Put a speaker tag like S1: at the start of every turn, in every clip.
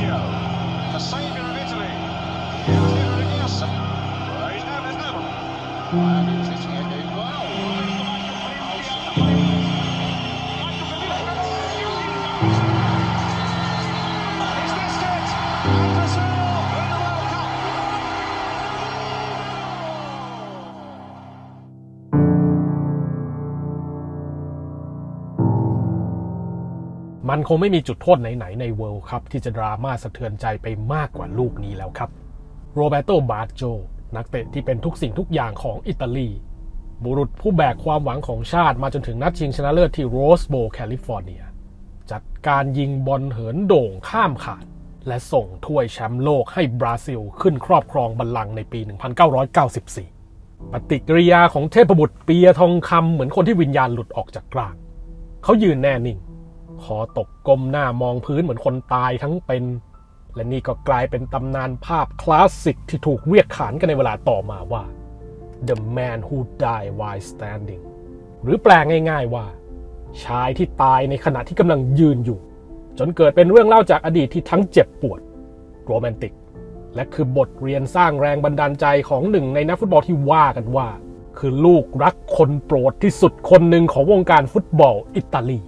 S1: Baggio, the saviour of Italy. Here's he's Right his middle.
S2: มันคงไม่มีจุดโทษไหนๆในเวิลด์คัพที่จะดราม่าสะเทือนใจไปมากกว่าลูกนี้แล้วครับโรเบโตบาโจนักเตะที่เป็นทุกสิ่งทุกอย่างของอิตาลี บุรุษผู้แบกความหวังของชาติมาจนถึงนัดชิงชนะเลิศที่โรสโบว์แคลิฟอร์เนีย จัดการยิงบอลเหินโด่งข้ามขาด และส่งถ้วยแชมป์โลกให้บราซิลขึ้นครอบครองบัลลังก์ในปี 1994 ปฏิกิริยาของเทพบุตรเปียทองคำเหมือนคนที่วิญญาณหลุดออกจากกลาง เขายืนแน่นิ่ง คอตกก้มหน้ามองพื้นเหมือนคนตายทั้งเป็น และนี่ก็กลายเป็นตำนานภาพคลาสสิกที่ถูกเรียกขานกันในเวลาต่อมาว่า The man who died while standing หรือแปลง่าย ๆว่า ชายที่ตายในขณะที่กำลังยืนอยู่ จนเกิดเป็นเรื่องเล่าจากอดีตที่ทั้งเจ็บปวดโรแมนติก และคือบทเรียนสร้างแรงบันดาลใจของหนึ่งในนักฟุตบอลที่ว่ากันว่า คือลูกรักคนโปรดที่สุดคนหนึ่งของวงการฟุตบอลอิตาลี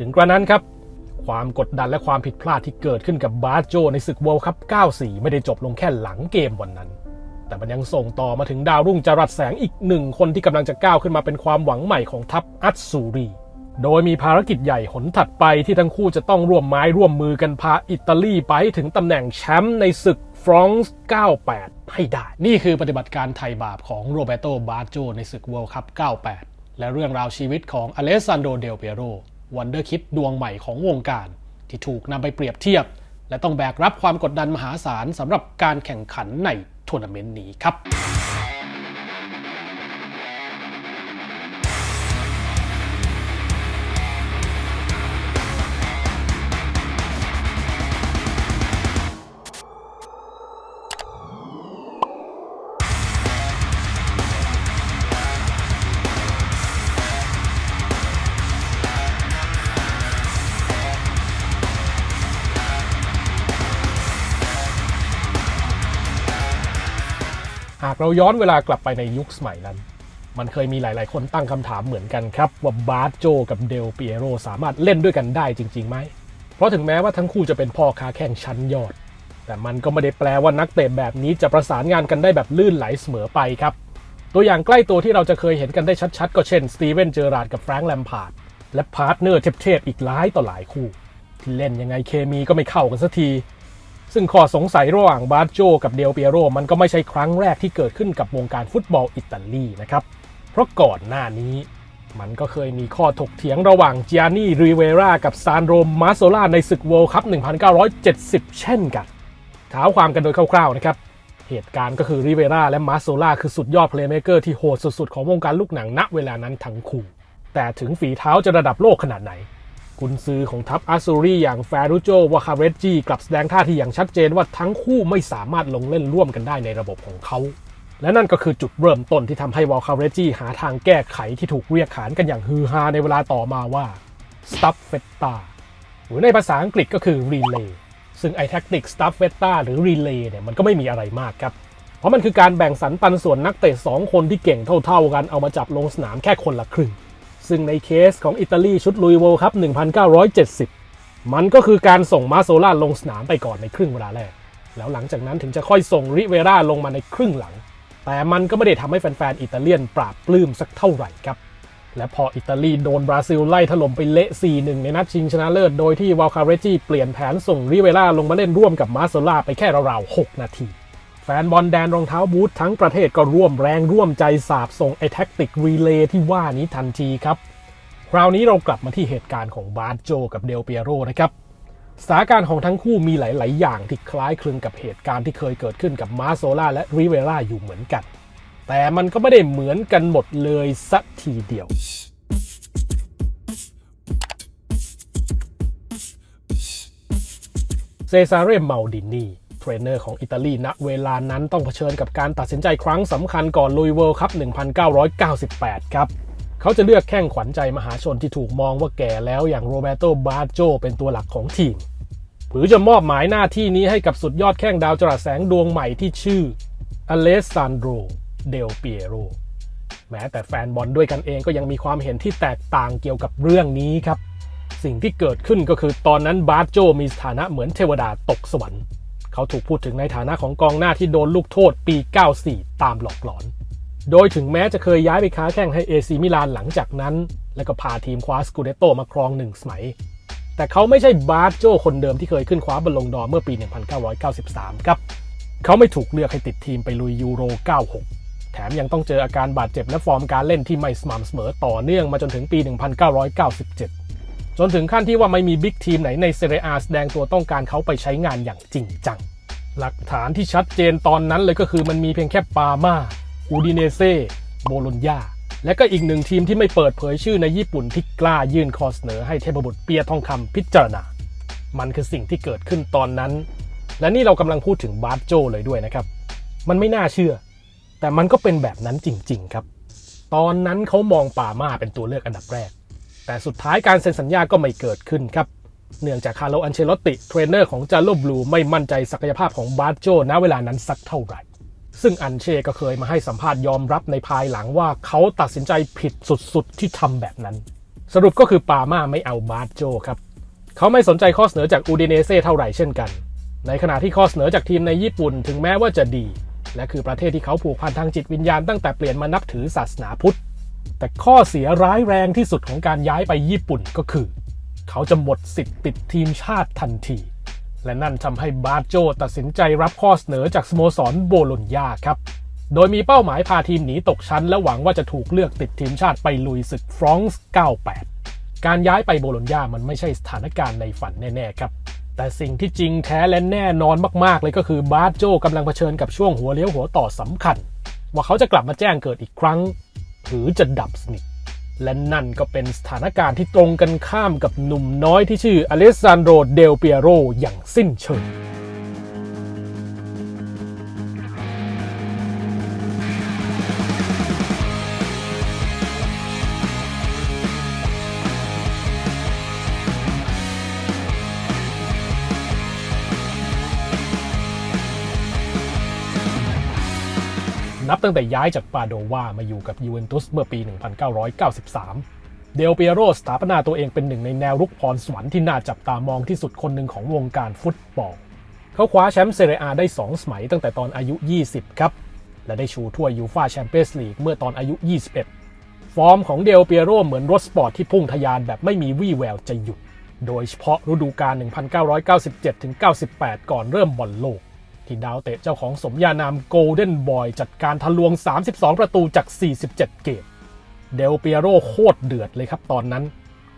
S2: ถึงกระนั้นครับ ความกดดันและความผิดพลาดที่เกิดขึ้นกับบาโจในศึก World Cup 94 ไม่ได้จบลงแค่หลังเกมวันนั้น แต่มันยังส่งต่อมาถึงดาวรุ่งจรัสแสงอีกหนึ่งคนที่กำลังจะก้าวขึ้นมาเป็นความหวังใหม่ของทัพอัตซูรี โดยมีภารกิจใหญ่หนถัดไปที่ทั้งคู่จะต้องร่วมไม้ร่วมมือกันพาอิตาลีไปถึงตำแหน่งแชมป์ในศึกฟรองซ์98 ให้ได้ นี่คือปฏิบัติการไทยบาปของโรเบโตบาโจในศึก World Cup 98 และเรื่องราวชีวิตของอเลสซานโด เดลเปียโร วันเดอร์คิดดวงใหม่ของวงการ ที่ถูกนำไปเปรียบเทียบ และต้องแบกรับความกดดันมหาศาลสำหรับการแข่งขันในทัวร์นาเมนต์นี้ครับ เราย้อนเวลากลับไปในยุคสมัยนั้น มันเคยมีหลาย ๆ คนตั้งคำถามเหมือนกันครับ ว่าบาร์โจกับเดลเปียโรสามารถเล่นด้วยกันได้จริง ๆ ไหม เพราะถึงแม้ว่าทั้งคู่จะเป็นพ่อค้าแข่งชั้นยอด แต่มันก็ไม่ได้แปลว่านักเตะแบบนี้จะประสานงานกันได้แบบลื่นไหลเสมอไปครับ ตัวอย่างใกล้ตัวที่เราจะเคยเห็นกันได้ชัด ๆ ก็เช่นสตีเวนเจอราร์ดกับแฟรงค์แลมพาร์ดและพาร์ทเนอร์เทพๆอีกหลายต่อหลายคู่ ที่เล่นยังไงเคมีก็ไม่เข้ากันสักที ซึ่งข้อสงสัยระหว่างบาร์โจกับเดลเปียโรมันก็ไม่ใช่ครั้งแรกที่เกิดขึ้นกับวงการฟุตบอลอิตาลีนะครับ เพราะก่อนหน้านี้มันก็เคยมีข้อถกเถียงระหว่างจิอานี่รีเวรากับซานโรมมาโซล่าในศึกเวิลด์คัพ 1970 เช่นกันเท้าความกันโดยคร่าวๆนะครับ เหตุการณ์ก็คือริเวราและมาโซล่าคือสุดยอดเพลย์เมเกอร์ที่โหดสุดๆ ของวงการลูกหนังณเวลานั้นทั้งคู่ แต่ถึงฝีเท้าจะระดับโลกขนาดไหน กุนซือของทัพอาซูรีอย่างแฟรุโจวาคาเรจจีกลับแสดงท่าทีอย่างชัดเจนว่าทั้งคู่ไม่สามารถลงเล่นร่วมกันได้ในระบบของเขา และนั่นก็คือจุดเริ่มต้นที่ทำให้วาคาเรจจีหาทางแก้ไขที่ถูกเรียกขานกันอย่างฮือฮาในเวลาต่อมาว่า stuff fetta หรือในภาษาอังกฤษก็คือ relay ซึ่งไอแท็กติก stuff fetta หรือ relay เนี่ยมันก็ไม่มีอะไรมากครับเพราะมันคือการแบ่งสรรปันส่วนนักเตะ2คนที่เก่งเท่าๆกันเอามาจับลงสนามแค่คนละครึ่ง ซึ่งในเคสของอิตาลีชุดลุยโวลครับ 1970 มันก็คือการส่งมาโซล่าลงสนามไปก่อนในครึ่งเวลาแรก แล้วหลังจากนั้นถึงจะค่อยส่งริเวราลงมาในครึ่งหลัง แต่มันก็ไม่ได้ทำให้แฟนๆ อิตาเลียนปราบปลื้มสักเท่าไหร่ครับ และพออิตาลีโดนบราซิลไล่ถล่มไปเละ 4-1 ในนัดชิงชนะเลิศ โดยที่วาลคาเรจิเปลี่ยนแผนส่งริเวราลงมาเล่นร่วมกับมาโซล่าไปแค่ราวๆ 6 นาที แฟนบอลแดนรองเท้าบูททั้งประเทศก็ร่วมแรงร่วมใจสาบส่งไอแท็กติกรีเลย์ที่ว่านี้ทันทีครับ คราวนี้เรากลับมาที่เหตุการณ์ของบาร์โจกับเดลเปียโรนะครับสถานการณ์ของทั้งคู่มีหลาย ๆ อย่างที่คล้ายคลึงกับเหตุการณ์ที่เคยเกิดขึ้นกับมาโซล่าและริเวราอยู่เหมือนกัน แต่มันก็ไม่ได้เหมือนกันหมดเลยสักทีเดียวเซซาเรเมาดินี รนเนอร์ของอิตาลีณเวลานั้นต้องเผชิญกับการตัดสินใจครั้งสำคัญก่อนลุยเวิลด์คัพ1998 ครับเขาจะเลือกแข้งขวัญใจมหาชนที่ถูกมองว่าแก่แล้วอย่างโรเบโตบาโจเป็นตัวหลักของทีม หรือจะมอบหมายหน้าที่นี้ให้กับสุดยอดแข้งดาวจรัสแสงดวงใหม่ที่ชื่ออเลสซานโดรเดลเปียโรแม้แต่แฟนบอลด้วยกันเองก็ยังมีความเห็นที่แตกต่างเกี่ยวกับเรื่องนี้ครับ สิ่งที่เกิดขึ้นก็คือตอนนั้นบาโจมีสถานะเหมือนเทวดาตกสวรรค์ เขาถูกพูดถึงในฐานะของกองหน้าที่โดนลูกโทษปี 94 ตามหลอกหลอน โดยถึงแม้จะเคยย้ายไปค้าแข่งให้เอซีมิลานหลังจากนั้น แล้วก็พาทีมคว้าสกูเดโตมาครองหนึ่งสมัย แต่เขาไม่ใช่บาร์โจคนเดิมที่เคยขึ้นคว้าบอลลงดอเมื่อปี 1993 ครับ เขาไม่ถูกเลือกให้ติดทีมไปลุยยูโร 96 แถมยังต้องเจออาการบาดเจ็บและฟอร์มการเล่นที่ไม่สม่ำเสมอต่อเนื่องมาจนถึงปี 1997 จนถึงขั้นที่ว่าไม่มีบิ๊กทีมไหนในเซเรียแสดงตัวต้องการเขาไปใช้งานอย่างจริงจัง หลักฐานที่ชัดเจนตอนนั้นเลยก็คือมันมีเพียงแค่ปามาอูดิเนเซ่โบโลญญาและก็อีกหนึ่งทีมที่ไม่เปิดเผยชื่อในญี่ปุ่นที่กล้ายื่นข้อเสนอให้เทพบุตรเปียทองคำพิจารณา มันคือสิ่งที่เกิดขึ้นตอนนั้น และนี่เรากำลังพูดถึงบาร์โจเลยด้วยนะครับ มันไม่น่าเชื่อ แต่มันก็เป็นแบบนั้นจริง ๆ ครับ ตอนนั้นเขามองป่ามาเป็นตัวเลือกอันดับแรก แต่สุดท้ายการเซ็นสัญญาก็ไม่เกิดขึ้นครับ เนื่องจากคาร์โลอันเชลอตติเทรนเนอร์ของจาโลบลูไม่มั่นใจศักยภาพของบาร์โจณเวลานั้นสักเท่าไหร่ ซึ่งอันเช่ก็เคยมาให้สัมภาษณ์ยอมรับในภายหลังว่าเขาตัดสินใจผิดสุดๆ ที่ทำแบบนั้น สรุปก็คือปาม่าไม่เอาบาร์โจครับเขาไม่สนใจข้อเสนอจากอูดิเนเซ่เท่าไหร่เช่นกัน ในขณะที่ข้อเสนอจากทีมในญี่ปุ่นถึงแม้ว่าจะดี และคือประเทศที่เขาผูกพันทางจิตวิญญาณตั้งแต่เปลี่ยนมานับถือศาสนาพุทธ แต่ข้อเสียร้ายแรงที่สุดของการย้ายไปญี่ปุ่นก็คือ เขาจะหมดสิทธิ์ติดทีมชาติทันที และนั่นทำให้บาโจตัดสินใจรับข้อเสนอจากสโมสรโบโลญญาครับ โดยมีเป้าหมายพาทีมหนีตกชั้น และหวังว่าจะถูกเลือกติดทีมชาติไปลุยศึกฟรองซ์98 การย้ายไปโบโลญญามันไม่ใช่สถานการณ์ในฝันแน่ๆครับแต่สิ่งที่จริงแท้และแน่นอนมาก ๆ เลยก็คือบาร์โจกำลังเผชิญกับช่วงหัวเลี้ยวหัวต่อสำคัญ ว่าเขาจะกลับมาแจ้งเกิดอีกครั้ง หรือจะดับสนิท และนั่นก็เป็นสถานการณ์ที่ตรงกันข้ามกับหนุ่มน้อยที่ชื่ออเลสซานโด เดลเปียโรอย่างสิ้นเชิง ตั้งแต่ย้ายจากปาโดวามาอยู่กับยูเวนตุสเมื่อปี 1993 เดลเปียโรสถาปนาตัวเองเป็นหนึ่งในแนวรุกพรสวรรค์ที่น่าจับตามองที่สุดคนหนึ่งของวงการฟุตบอล เขาคว้าแชมป์เซเรียอาได้ 2 สมัยตั้งแต่ตอนอายุ 20 ครับ และได้ชูถ้วยยูฟาแชมเปี้ยนส์ลีกเมื่อตอนอายุ 21 ฟอร์มของเดลเปียโรเหมือนรถสปอร์ตที่พุ่งทะยานแบบไม่มีวี่แววจะหยุด โดยเฉพาะฤดูกาล 1997-98 ก่อนเริ่มบอลโลก ที่ดาวเตะเจ้าของสมญานามโกลเด้นบอยจัดการทะลวง 32 ประตูจาก 47 เกม เดลเปียโรโคตรเดือดเลยครับตอนนั้น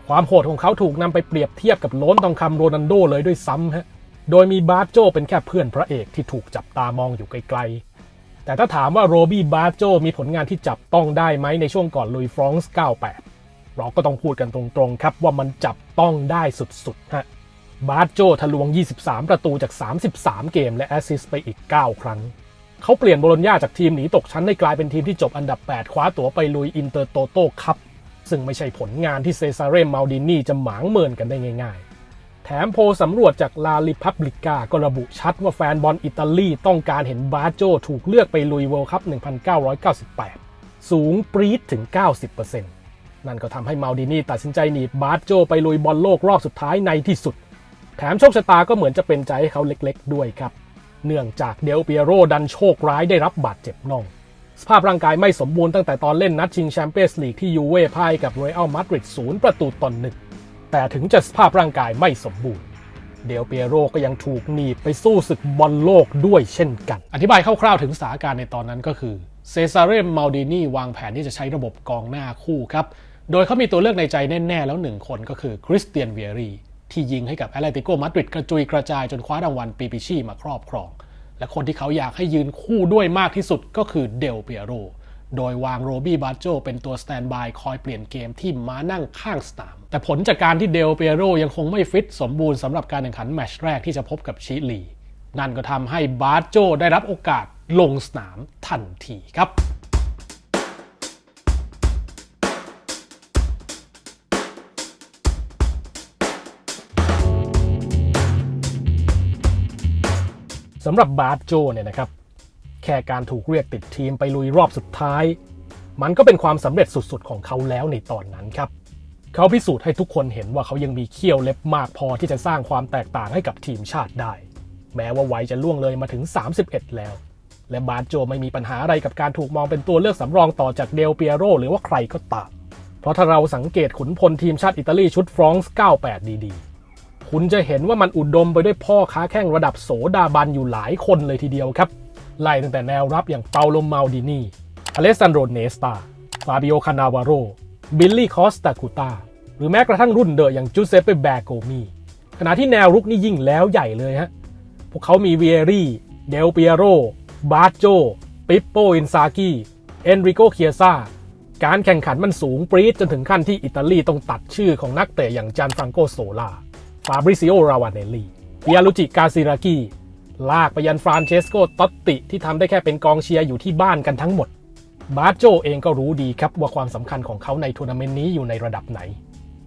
S2: ความโหดของเขาถูกนำไปเปรียบเทียบกับล้นทองคำโรนัลโดเลยด้วยซ้ำฮะ โดยมีบาร์โจเป็นแค่เพื่อนพระเอกที่ถูกจับตามองอยู่ไกลๆ แต่ถ้าถามว่าโรบี้บาร์โจมีผลงานที่จับต้องได้ไหมในช่วงก่อนลุยฟรองซ์98 เราก็ต้องพูดกันตรงๆครับว่ามันจับต้องได้สุดๆฮะ บาร์โจทะลวง 23 ประตูจาก 33 เกม และแอสซิสต์ไปอีก 9 ครั้ง เขาเปลี่ยนโบโลญญาจากทีมหนีตกชั้นให้กลายเป็นทีมที่จบอันดับ 8 คว้าตั๋วไปลุยอินเตอร์โตโต้คัพซึ่งไม่ใช่ผลงานที่เซซาเรมมาลดินีจะหมางเมินกันได้ง่าย ๆ แถมโพลสำรวจจากลาลิพับลิกาก็ระบุชัดว่าแฟนบอลอิตาลีต้องการเห็นบาร์โจถูกเลือกไปลุยเวิลด์คัพ 1998 สูงปรี๊ดถึง 90%นั่นก็ทำให้มาลดินีตัดสินใจหนีบบาร์โจไปลุยบอลโลกรอบสุดท้ายในที่สุด แถมโชคชะตาก็เหมือนจะเป็นใจให้เขาเล็กๆ ด้วยครับ เนื่องจากเดลเปียโรดันโชคร้ายได้รับบาดเจ็บน่อง สภาพร่างกายไม่สมบูรณ์ตั้งแต่ตอนเล่นนัดชิงแชมเปี้ยนส์ลีกที่ยูเว่พ่ายกับเรอัลมาดริดศูนย์ประตูต่อหนึ่งแต่ถึงจะสภาพร่างกายไม่สมบูรณ์ เดลเปียโรก็ยังถูกหนีบไปสู้ศึกบอลโลกด้วยเช่นกัน อธิบายคร่าวๆถึงสถานการณ์ในตอนนั้นก็คือเซซาเรมมาลดินีวางแผนที่จะใช้ระบบกองหน้าคู่ครับ โดยเขามีตัวเลือกในใจแน่ ๆ แล้วหนึ่งคนก็คือคริสเตียนเวียรี ที่ยิงให้กับแอตเลติโกมาดริดกระจุยกระจายจนคว้ารางวัลปีปิชีมาครอบครอง และคนที่เขาอยากให้ยืนคู่ด้วยมากที่สุดก็คือเดลเปียโร โดยวางโรบี้บาโจเป็นตัวสแตนบายคอยเปลี่ยนเกมที่ม้านั่งข้างสนาม แต่ผลจากการที่เดลเปียโรยังคงไม่ฟิตสมบูรณ์สำหรับการแข่งขันแมตช์แรกที่จะพบกับชิลี นั่นก็ทำให้บาโจได้รับโอกาสลงสนามทันทีครับ「 สำหรับบาร์โจเนี่ยนะครับ แค่การถูกเรียกติดทีมไปลุยรอบสุดท้าย มันก็เป็นความสำเร็จสุดๆ ของเขาแล้วในตอนนั้นครับ เขาพิสูจน์ให้ทุกคนเห็นว่าเขายังมีเขี้ยวเล็บมากพอที่จะสร้างความแตกต่างให้กับทีมชาติได้ แม้ว่าวัยจะล่วงเลยมาถึง 31 แล้ว และบาร์โจไม่มีปัญหาอะไรกับการถูกมองเป็นตัวเลือกสำรองต่อจากเดลเปียโรหรือว่าใครก็ตามเพราะถ้าเราสังเกตขุนพลทีมชาติอิตาลีชุดฟรองซ์98 ดีๆ คุณจะเห็นว่ามันอุดมไปด้วยพ่อค้าแข้งระดับโสดาบันอยู่หลายคนเลยทีเดียวครับ ไล่ตั้งแต่แนวรับอย่างเปาโลมาลดินีอเลสซานโดเนสตาฟาบิโอคานาวาโร บิลลี่คอสตาคูตาหรือแม้กระทั่งรุ่นเดอะอย่างจูเซปเปแบโกมีขณะที่แนวรุกนี่ยิ่งแล้วใหญ่เลยฮะ พวกเขามีเวียรี่ เดลเปียโร บาโจ ปิปโปอินซากิเอนริโกเคียซาการแข่งขันมันสูงปรี๊ดจนถึงขั้นที่อิตาลีต้องตัดชื่อของนักเตะอย่างจานฟรังโกโซลา ฟาบริซิโอ ราวาเนลลีเปียลุจิ กาซิรากิลากไปยันฟรานเชสโกตอตติ ที่ทำได้แค่เป็นกองเชียร์อยู่ที่บ้านกันทั้งหมด บาโจเองก็รู้ดีครับว่าความสำคัญของเขาในทัวร์นาเมนต์นี้อยู่ในระดับไหน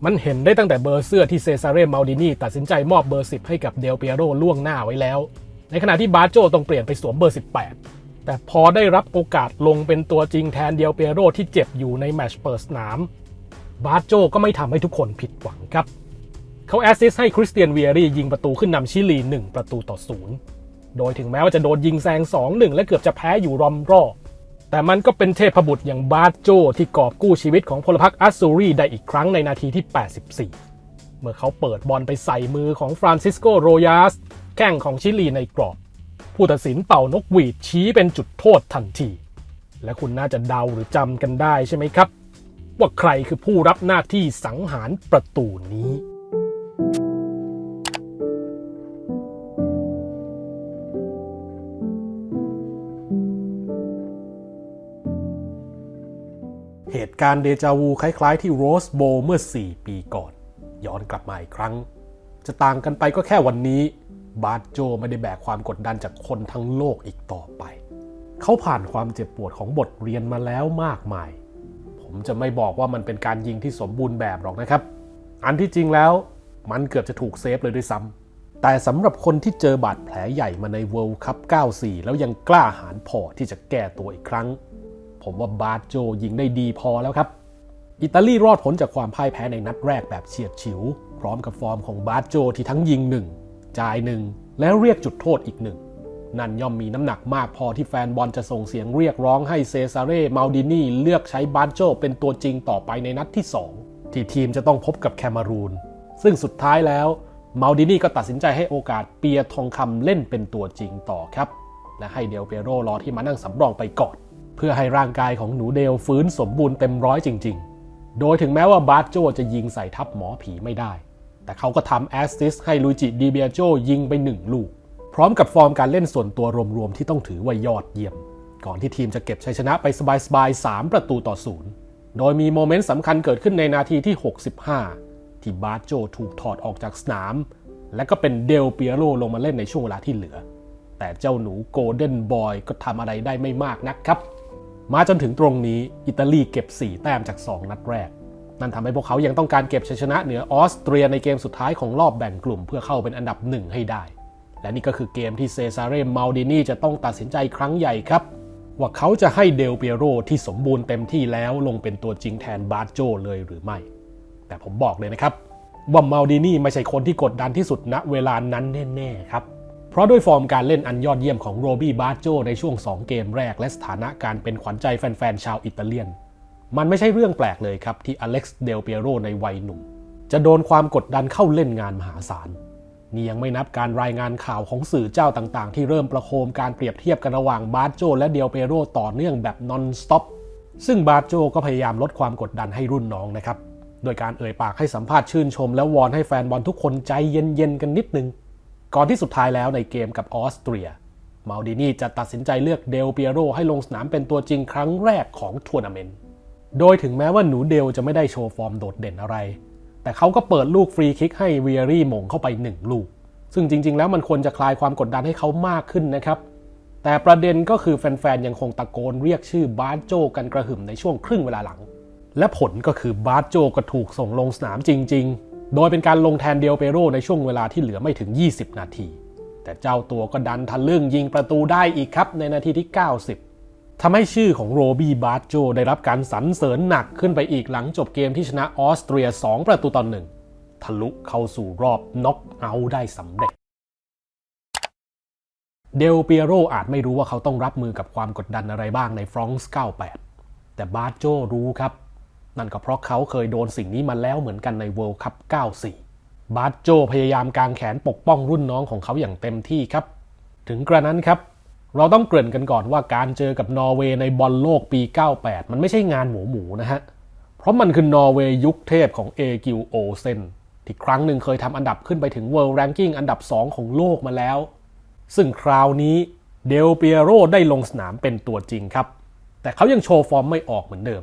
S2: มันเห็นได้ตั้งแต่เบอร์เสื้อที่เซซาเรมัลดินีตัดสินใจมอบเบอร์ 10 ให้กับเดลเปียโรล่วงหน้าไว้แล้ว ในขณะที่บาโจต้องเปลี่ยนไปสวมเบอร์ 18 แต่พอได้รับโอกาสลงเป็นตัวจริงแทนเดลเปียโรที่เจ็บอยู่ในแมตช์เปิดสนาม บาโจก็ไม่ทำให้ทุกคนผิดหวังครับ เขาแอสซิสต์ให้คริสเตียนเวียรี่ยิงประตูขึ้นนำชิลี 1 ประตูต่อศูนย์โดยถึงแม้ว่าจะโดนยิงแซง 2-1 และเกือบจะแพ้อยู่รอมรอบแต่มันก็เป็นเทพบุตรอย่างบาร์โจที่กอบกู้ชีวิตของพลพรรคอัสซูรีได้อีกครั้งในนาทีที่ 84 เมื่อเขาเปิดบอลไปใส่มือของฟรานซิสโกโรยาส แข้งของชิลีในกรอบ ผู้ตัดสินเป่านกหวีดชี้เป็นจุดโทษทันที และคุณน่าจะเดาหรือจำกันได้ใช่ไหมครับ ว่าใครคือผู้รับหน้าที่สังหารประตูนี้ ตุการณ์เดจาวูคล้ายๆที่โรสโบเมื่อ 4 ปีก่อน ย้อนกลับมาอีกครั้ง จะต่างกันไปก็แค่วันนี้ บาร์โจไม่ได้แบกความกดดันจากคนทั้งโลกอีกต่อไป เขาผ่านความเจ็บปวดของบทเรียนมาแล้วมากมาย ผมจะไม่บอกว่ามันเป็นการยิงที่สมบูรณ์แบบหรอกนะครับ อันที่จริงแล้วมันเกือบจะถูกเซฟเลยด้วยซ้ำแต่สำหรับคนที่เจอบาดแผลใหญ่มาในเวิลด์คัพ 94 แล้วยังกล้าหาญพอที่จะแก้ตัวอีกครั้ง ผมว่าบาร์โจยิงได้ดีพอแล้วครับ อิตาลีรอดพ้นจากความพ่ายแพ้ในนัดแรกแบบเฉียดฉิว พร้อมกับฟอร์มของบาร์โจที่ทั้งยิงหนึ่งจ่ายหนึ่งแล้วเรียกจุดโทษอีกหนึ่งนั่นย่อมมีน้ำหนักมากพอที่แฟนบอลจะส่งเสียงเรียกร้องให้เซซาเร่มาดินีเลือกใช้บาร์โจเป็นตัวจริงต่อไปในนัดที่ 2 ที่ทีมจะต้องพบกับแคมารูน ซึ่งสุดท้ายแล้วมาดินีก็ตัดสินใจให้โอกาสเปียทองคำเล่นเป็นตัวจริงต่อครับ และให้เดลเปโรรอที่มานั่งสำรองไปก่อน เพื่อให้ร่างกายของหนูเดลฟื้นสมบูรณ์เต็มร้อยจริง ๆ โดยถึงแม้ว่าบาร์โจจะยิงใส่ทับหมอผีไม่ได้ แต่เขาก็ทำแอสซิสให้ลุยจิดีเบียโจยิงไปหนึ่งลูก พร้อมกับฟอร์มการเล่นส่วนตัวรวมๆที่ต้องถือว่ายอดเยี่ยม ก่อนที่ทีมจะเก็บชัยชนะไปสบายๆ3ประตูต่อศูนย์โดยมีโมเมนต์สำคัญเกิดขึ้นในนาทีที่ 65 ที่บาร์โจถูกถอดออกจากสนาม และก็เป็นเดลเปียโรลงมาเล่นในช่วงเวลาที่เหลือ แต่เจ้าหนูโกลเด้นบอยก็ทำอะไรได้ไม่มากนักครับ มาจนถึงตรงนี้อิตาลีเก็บ 4 แต้มจาก 2 นัดแรก นั่นทำให้พวกเขายังต้องการเก็บชัยชนะเหนือออสเตรียในเกมสุดท้ายของรอบแบ่งกลุ่มเพื่อเข้าเป็นอันดับหนึ่งให้ได้ และนี่ก็คือเกมที่เซซาเรมัลดินีจะต้องตัดสินใจครั้งใหญ่ครับ ว่าเขาจะให้เดลเปียโรที่สมบูรณ์เต็มที่แล้วลงเป็นตัวจริงแทนบาร์โจเลยหรือไม่ แต่ผมบอกเลยนะครับว่ามัลดินีไม่ใช่คนที่กดดันที่สุดณเวลานั้นแน่ๆครับ เพราะด้วยฟอร์มการเล่นอันยอดเยี่ยมของโรบี้บาร์โจในช่วง 2 เกมแรก และสถานะการเป็นขวัญใจแฟนๆ ชาวอิตาเลียน มันไม่ใช่เรื่องแปลกเลยครับที่อเล็กซ์เดลเปียโรในวัยหนุ่ม จะโดนความกดดันเข้าเล่นงานมหาศาลนี่ยังไม่นับการรายงานข่าวของสื่อเจ้าต่างๆ ที่เริ่มประโคมการเปรียบเทียบกันระหว่างบาร์โจและเดลเปโรต่อเนื่องแบบนอนสต็อปซึ่งบาร์โจก็พยายามลดความกดดันให้รุ่นน้องนะครับ โดยการเอ่ยปากให้สัมภาษณ์ชื่นชม และวอนให้แฟนบอลทุกคนใจเย็นๆกันนิดนึง ก่อนที่สุดท้ายแล้วในเกมกับออสเตรีย มาลดินีจะตัดสินใจเลือกเดลเปียโรให้ลงสนามเป็นตัวจริงครั้งแรกของทัวร์นาเมนต์ โดยถึงแม้ว่าหนูเดลจะไม่ได้โชว์ฟอร์มโดดเด่นอะไร แต่เขาก็เปิดลูกฟรีคิกให้เวียรี่หมงเข้าไป 1 ลูก ซึ่งจริง ๆ แล้วมันควรจะคลายความกดดันให้เขามากขึ้นนะครับ แต่ประเด็นก็คือแฟนๆ ยังคงตะโกนเรียกชื่อบาร์โจกันกระหึ่มในช่วงครึ่งเวลาหลัง และผลก็คือบาร์โจก็ถูกส่งลงสนามจริง ๆ โดยเป็นการลงแทนเดลเปโรในช่วงเวลาที่เหลือไม่ถึง 20 นาที แต่เจ้าตัวก็ดันทะลึ่งยิงประตูได้อีกครับในนาทีที่ 90 ทำให้ชื่อของโรบี้บาร์โจได้รับการสรรเสริญหนักขึ้นไปอีกหลังจบเกมที่ชนะออสเตรีย 2 ประตูต่อหนึ่งทะลุเข้าสู่รอบน็อกเอาท์ได้สำเร็จเดลเปียโรอาจไม่รู้ว่าเขาต้องรับมือกับความกดดันอะไรบ้างในฟรองส์98 แต่บาร์โจรู้ครับ นั่นก็เพราะเขาเคยโดนสิ่งนี้มาแล้วเหมือนกันในเวิลด์คัพ 94 บาร์โจพยายามกางแขนปกป้องรุ่นน้องของเขาอย่างเต็มที่ครับ ถึงกระนั้นครับ เราต้องเกริ่นกันก่อนว่าการเจอกับนอร์เวย์ในบอลโลกปี 98 มันไม่ใช่งานหมูหมูนะฮะ เพราะมันคือนอร์เวย์ยุคเทพของเอกิวโอเซนที่ครั้งหนึ่งเคยทำอันดับขึ้นไปถึง World Ranking อันดับ 2 ของโลกมาแล้ว ซึ่งคราวนี้เดลเปียโรได้ลงสนามเป็นตัวจริงครับ แต่เขายังโชว์ฟอร์มไม่ออกเหมือนเดิม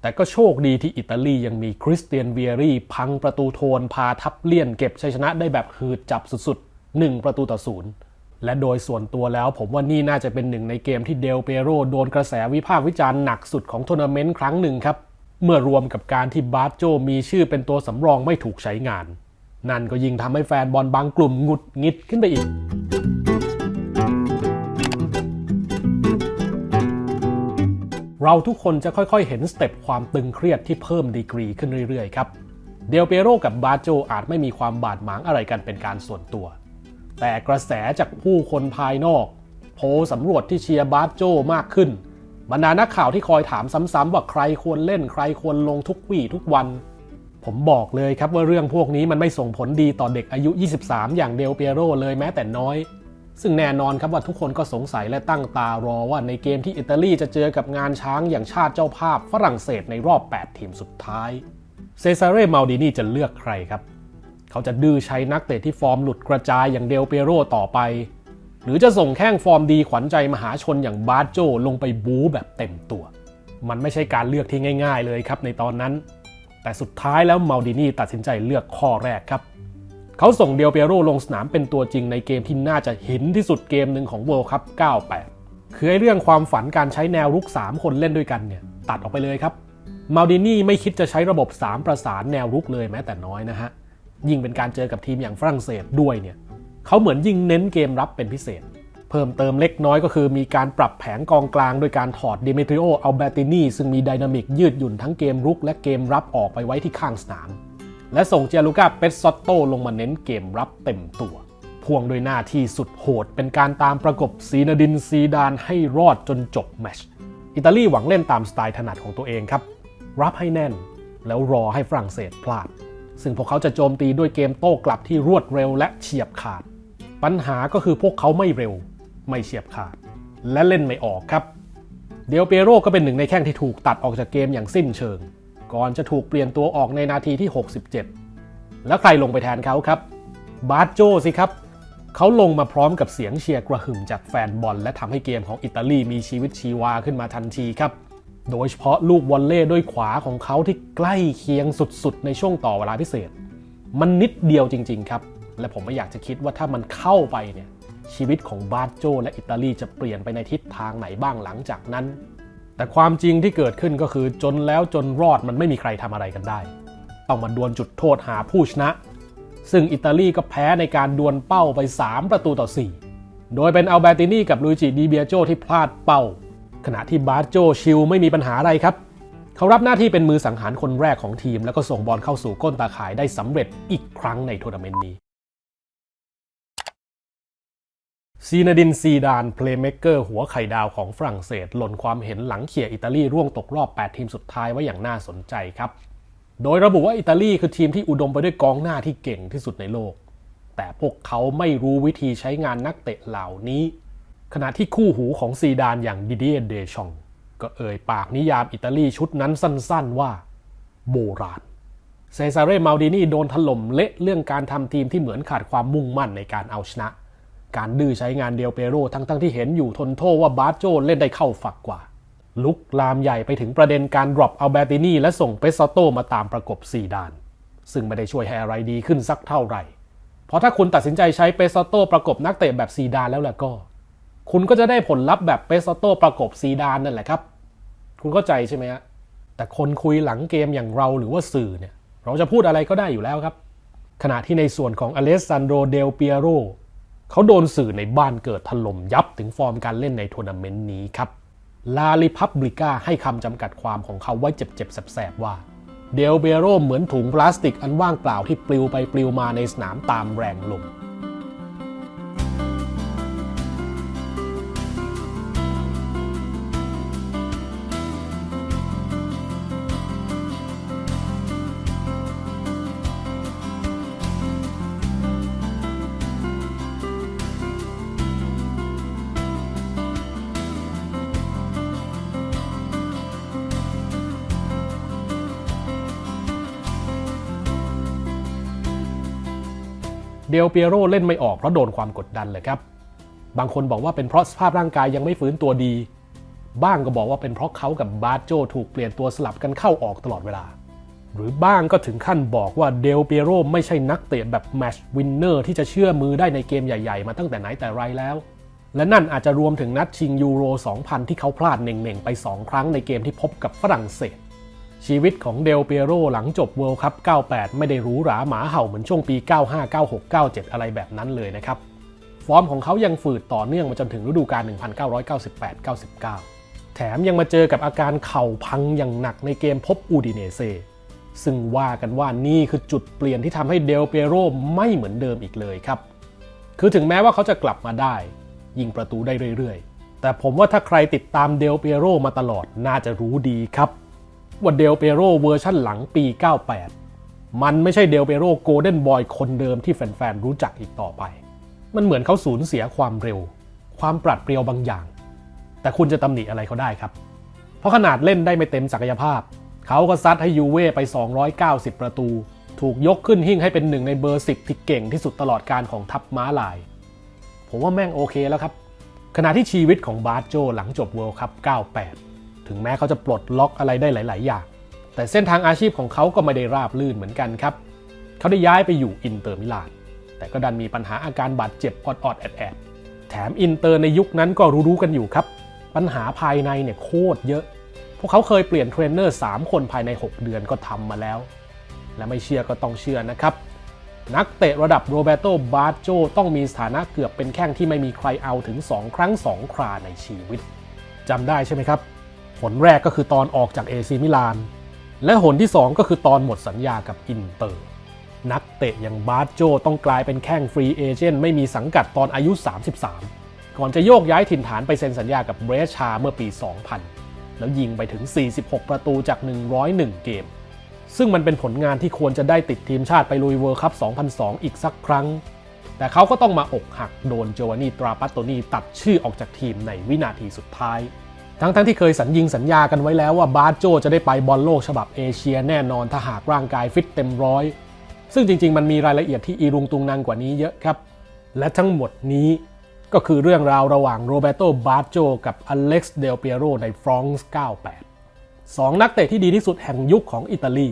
S2: แต่ก็โชคดีที่อิตาลียังมีคริสเตียนเวียรี่พังประตูโทนพาทับเลี่ยนเก็บชัยชนะได้แบบหืดจับสุดๆ 1 ประตูต่อศูนย์และโดยส่วนตัวแล้วผมว่านี่น่าจะเป็นหนึ่งในเกมที่เดลเปโรโดนกระแสวิพากษ์วิจารณ์หนักสุดของทัวร์นาเมนต์ครั้งหนึ่งครับ เมื่อรวมกับการที่บาร์โจมีชื่อเป็นตัวสำรองไม่ถูกใช้งาน นั่นก็ยิ่งทำให้แฟนบอลบางกลุ่มหงุดหงิดขึ้นไปอีก เราทุกคนจะค่อยๆ เห็นสเต็ปความตึงเครียดที่เพิ่มดีกรีขึ้นเรื่อยๆ ครับ เดลเปโรกับบาโจอาจไม่มีความบาดหมางอะไรกันเป็นการส่วนตัว แต่กระแสจากผู้คนภายนอก โพสำรวจที่เชียร์บาโจมากขึ้นบรรดานักข่าวที่คอยถามซ้ำๆว่าใครควรเล่นใครควรลงทุกวี่ทุกวัน ผมบอกเลยครับว่าเรื่องพวกนี้มันไม่ส่งผลดีต่อเด็กอายุ 23 อย่างเดลเปียโรเลยแม้แต่น้อย ซึ่งแน่นอนครับว่าทุกคนก็สงสัยและตั้งตารอว่าในเกมที่อิตาลีจะเจอกับงานช้างอย่างชาติเจ้าภาพฝรั่งเศสในรอบ 8 ทีมสุดท้าย เซซาเร่มาลดินีจะเลือกใครครับ เขาจะดื้อใช้นักเตะที่ฟอร์มหลุดกระจายอย่างเดลเปโรต่อไป หรือจะส่งแข้งฟอร์มดีขวัญใจมหาชนอย่างบาร์โจลงไปบู๊แบบเต็มตัว มันไม่ใช่การเลือกที่ง่าย ๆ เลยครับในตอนนั้น แต่สุดท้ายแล้วมาลดินีตัดสินใจเลือกข้อแรกครับ เขาส่งเดียลเปียโรลงสนามเป็นตัวจริงในเกมที่น่าจะหินที่สุดเกมหนึ่งของ World Cup 98 คือไอ้เรื่องความฝันการใช้แนวรุก 3 คนเล่นด้วยกันเนี่ยตัดออกไปเลยครับมาลดินี่ไม่คิดจะใช้ระบบ 3 ประสานแนวรุกเลยแม้แต่น้อยนะฮะ ยิ่งเป็นการเจอกับทีมอย่างฝรั่งเศสด้วยเนี่ยเขาเหมือนยิ่งเน้นเกมรับเป็นพิเศษ เพิ่มเติมเล็กน้อยก็คือมีการปรับแผงกองกลางโดยการถอดเดิมิทริโออัลเบตินีซึ่งมีไดนามิกยืดหยุ่นทั้งเกมรุกและเกมรับออกไปไว้ที่ข้างสนาม และส่งเจลูกาเปสซอตโตลงมาเน้นเกมรับเต็มตัว พ่วงโดยหน้าที่สุดโหดเป็นการตามประกบซีนาดินซีดานให้รอดจนจบแมชอิตาลีหวังเล่นตามสไตล์ถนัดของตัวเองครับ รับให้แน่นแล้วรอให้ฝรั่งเศสพลาด ซึ่งพวกเขาจะโจมตีด้วยเกมโต้กลับที่รวดเร็วและเฉียบขาด ปัญหาก็คือพวกเขาไม่เร็ว ไม่เฉียบขาด และเล่นไม่ออกครับ เดลเปโรก็เป็นหนึ่งในแข้งที่ถูกตัดออกจากเกมอย่างสิ้นเชิง ก่อนจะถูกเปลี่ยนตัวออกในนาทีที่ 67 แล้วใครลงไปแทนเขาครับ บาร์โจสิครับ เขาลงมาพร้อมกับเสียงเชียร์กระหึ่มจากแฟนบอล และทำให้เกมของอิตาลีมีชีวิตชีวาขึ้นมาทันทีครับ โดยเฉพาะลูกวอลเล่ด้วยขวาของเขาที่ใกล้เคียงสุดๆ ในช่วงต่อเวลาพิเศษ มันนิดเดียวจริง ๆ ครับ และผมไม่อยากจะคิดว่าถ้ามันเข้าไปเนี่ยชีวิตของบาร์โจและอิตาลีจะเปลี่ยนไปในทิศทางไหนบ้างหลังจากนั้น แต่ความจริงที่เกิดขึ้นก็คือจนแล้วจนรอดมันไม่มีใครทำอะไรกันได้ ต้องมาดวลจุดโทษหาผู้ชนะ ซึ่งอิตาลีก็แพ้ในการดวลเป้าไป 3 ประตูต่อ 4 โดยเป็นอัลเบตินีกับลุยจิดีเบียโจที่พลาดเป้า ขณะที่บาร์โจชิลไม่มีปัญหาอะไรครับ เขารับหน้าที่เป็นมือสังหารคนแรกของทีม แล้วก็ส่งบอลเข้าสู่ก้นตาข่ายได้สำเร็จอีกครั้งในทัวร์นาเมนต์นี้ ซีนาดินซีดานเพลย์เม k เกอร์หัวไข่ดาวของฝรั่งเศสหล่นความเห็นหลังเขี่ยอิตาลีร่วงตกรอบ 8 ทีมสุดท้ายไว้อย่างน่าสนใจครับ โดยระบุว่าอิตาลีคือทีมที่อุดมไปด้วยกองหน้าที่เก่งที่สุดในโลก แต่พวกเขาไม่รู้วิธีใช้งานนักเตะเหล่านี้ ขณะที่คู่หูของซีดานอย่างดิเดียเดชองก็เอ่ยปากนิยามอิตาลีชุดนั้นสั้นๆว่า โบราณเซซาเร่มาลดินีโดนถล่มเละเรื่องการทำทีมที่เหมือนขาดความมุ่งมั่นในการเอาชนะ การดื้อใช้งานเดลเปโรทั้งๆที่เห็นอยู่ทนโทษว่าบาร์โจเล่นได้เข้าฝักกว่า ลุกลามใหญ่ไปถึงประเด็นการดรอปอัลเบตินีและส่งเปสซอโตมาตามประกบซีดาน ซึ่งไม่ได้ช่วยให้อะไรดีขึ้นสักเท่าไหร่ เพราะถ้าคุณตัดสินใจใช้เปสซอโตประกบนักเตะแบบซีดานแล้วล่ะก็ คุณก็จะได้ผลลัพธ์แบบเปสซอโตประกบซีดานนั่นแหละครับ คุณเข้าใจใช่ไหมฮะแต่คนคุยหลังเกมอย่างเราหรือว่าสื่อเนี่ยเราจะพูดอะไรก็ได้อยู่แล้วครับ ขณะที่ในส่วนของอเลสซานโดเดลเปียโร เขาโดนสื่อในบ้านเกิดถล่มยับถึงฟอร์มการเล่นในทัวร์นาเมนต์นี้ครับลาลิพับลิก้าให้คำจำกัดความของเขาไว้เจ็บๆแสบๆว่าเดลเบโรเหมือนถุงพลาสติกอันว่างเปล่าที่ปลิวไปปลิวมาในสนามตามแรงลม เดลเปียโรเล่นไม่ออกเพราะโดนความกดดันเลยครับ บางคนบอกว่าเป็นเพราะสภาพร่างกายยังไม่ฟื้นตัวดี บ้างก็บอกว่าเป็นเพราะเขากับบาโจถูกเปลี่ยนตัวสลับกันเข้าออกตลอดเวลา หรือบ้างก็ถึงขั้นบอกว่าเดลเปียโรไม่ใช่นักเตะแบบแมชวินเนอร์ที่จะเชื่อมือได้ในเกมใหญ่ ๆ มาตั้งแต่ไหนแต่ไรแล้ว และนั่นอาจจะรวมถึงนัดชิงยูโร 2000 ที่เขาพลาดเน่งๆไป 2 ครั้งในเกมที่พบกับฝรั่งเศส ชีวิตของเดลเปียโรหลังจบเวิลด์คัพ 98 ไม่ได้หรูหราหมาเห่าเหมือนช่วงปี 95 96 97 อะไรแบบนั้นเลยนะครับ ฟอร์มของเขายังฝืดต่อเนื่องมาจนถึงฤดูกาล 1998-99 แถมยังมาเจอกับอาการเข่าพังอย่างหนักในเกมพบอูดิเนเซ ซึ่งว่ากันว่านี่คือจุดเปลี่ยนที่ทำให้เดลเปียโรไม่เหมือนเดิมอีกเลยครับ คือถึงแม้ว่าเขาจะกลับมาได้ ยิงประตูได้เรื่อยๆ แต่ผมว่าถ้าใครติดตามเดลเปียโรมาตลอดน่าจะรู้ดีครับ ว่าเดลเปโรเวอร์ชั่นหลังปี 98 มันไม่ใช่เดลเปโรโกลเด้นบอยคนเดิมที่แฟนๆ รู้จักอีกต่อไป มันเหมือนเขาสูญเสียความเร็ว ความปรัดเปรียวบางอย่าง แต่คุณจะตำหนิอะไรเขาได้ครับ เพราะขนาดเล่นได้ไม่เต็มศักยภาพ เขาก็ซัดให้ยูเว่ไป 290 ประตู ถูกยกขึ้นหิ้งให้เป็นหนึ่งในเบอร์ 10 ที่เก่งที่สุดตลอดการของทัพม้าลาย ผมว่าแม่งโอเคแล้วครับขณะที่ชีวิตของบาร์โจหลังจบเวิลด์คัพ98 ถึงแม้เขาจะปลดล็อกอะไรได้หลาย ๆ อย่าง แต่เส้นทางอาชีพของเขาก็ไม่ได้ราบลื่นเหมือนกันครับ เขาได้ย้ายไปอยู่อินเตอร์มิลาน แต่ก็ดันมีปัญหาอาการบาดเจ็บออดๆแอดๆแถมอินเตอร์ในยุคนั้นก็รู้ๆกันอยู่ครับ ปัญหาภายในเนี่ยโคตรเยอะ พวกเขาเคยเปลี่ยนเทรนเนอร์3คนภายใน 6 เดือนก็ทำมาแล้ว และไม่เชื่อก็ต้องเชื่อนะครับนักเตะระดับโรเบโตบาโจต้องมีสถานะเกือบเป็นแข้งที่ไม่มีใครเอาถึง 2 ครั้ง 2 คราในชีวิตจำได้ใช่ไหมครับ หนแรกก็คือตอนออกจากเอซีมิลาน และหนที่ 2 ก็คือตอนหมดสัญญากับอินเตอร์ นักเตะอย่างบาโจต้องกลายเป็นแข้งฟรีเอเจนต์ไม่มีสังกัดตอนอายุ 33 ก่อนจะโยกย้ายถิ่นฐานไปเซ็นสัญญากับเบรชาเมื่อปี 2000 แล้วยิงไปถึง 46 ประตูจาก 101 เกม ซึ่งมันเป็นผลงานที่ควรจะได้ติดทีมชาติไปลุยเวิร์คัพ 2002 อีกสักครั้ง แต่เขาก็ต้องมาอกหักโดนโจวานีตราปัตโตนีตัดชื่อออกจากทีมในวินาทีสุดท้าย ทั้งๆทที่เคยสัญญิงสัญญากันไว้แล้วว่าบาร์โจจะได้ไปบอลโลกฉบับเอเชียแน่นอนถ้าหากร่างกายฟิตเต็มร้อย ซึ่งจริง ๆ มันมีรายละเอียดที่อีรุงตุงนางกว่านี้เยอะครับ และทั้งหมดนี้ก็คือเรื่องราวระหว่างโรเบโตบาร์โจกับอเล็กซ์เดลเปียโรในฟรองส์98สองนักเตะที่ดีที่สุดแห่งยุคของอิตาลี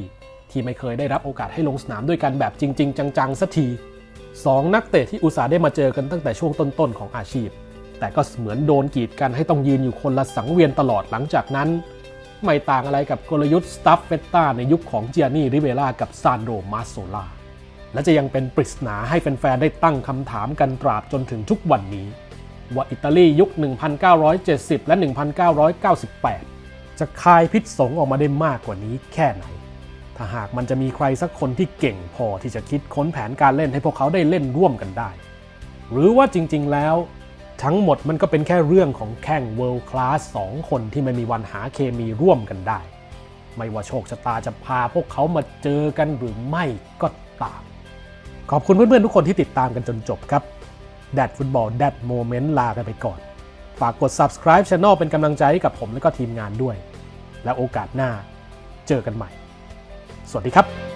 S2: ที่ไม่เคยได้รับโอกาสให้ลงสนามด้วยกันแบบจริง ๆ จังๆสักทีสองนักเตะที่อุตส่าห์ได้มาเจอกันตั้งแต่ช่วงต้นๆของอาชีพ แต่ก็เหมือนโดนกีดกันให้ต้องยืนอยู่คนละสังเวียนตลอดหลังจากนั้น ไม่ต่างอะไรกับกลยุทธ์สตัฟเฟตตาในยุคของเจียนี่ริเวล่ากับซานโดมาโซลาและจะยังเป็นปริศนาให้แฟนๆ ได้ตั้งคำถามกันตราบจนถึงทุกวันนี้ ว่าอิตาลียุค 1970 และ 1998 จะคายพิษสงออกมาได้มากกว่านี้แค่ไหน ถ้าหากมันจะมีใครสักคนที่เก่งพอที่จะคิดค้นแผนการเล่นให้พวกเขาได้เล่นร่วมกันได้ หรือว่าจริงๆแล้ว ทั้งหมดมันก็เป็นแค่เรื่องของแข่งเวิลด์คลาสสองคนที่ไม่มีวันหาเคมีร่วมกันได้ ไม่ว่าโชคชะตาจะพาพวกเขามาเจอกันหรือไม่ก็ตาม ขอบคุณเพื่อนๆทุกคนที่ติดตามกันจนจบครับแดดฟุตบอลแดดโมเมนต์ลากันไปก่อน ฝากกด subscribe Channel เป็นกำลังใจให้กับผมและก็ทีมงานด้วย และโอกาสหน้าเจอกันใหม่ สวัสดีครับ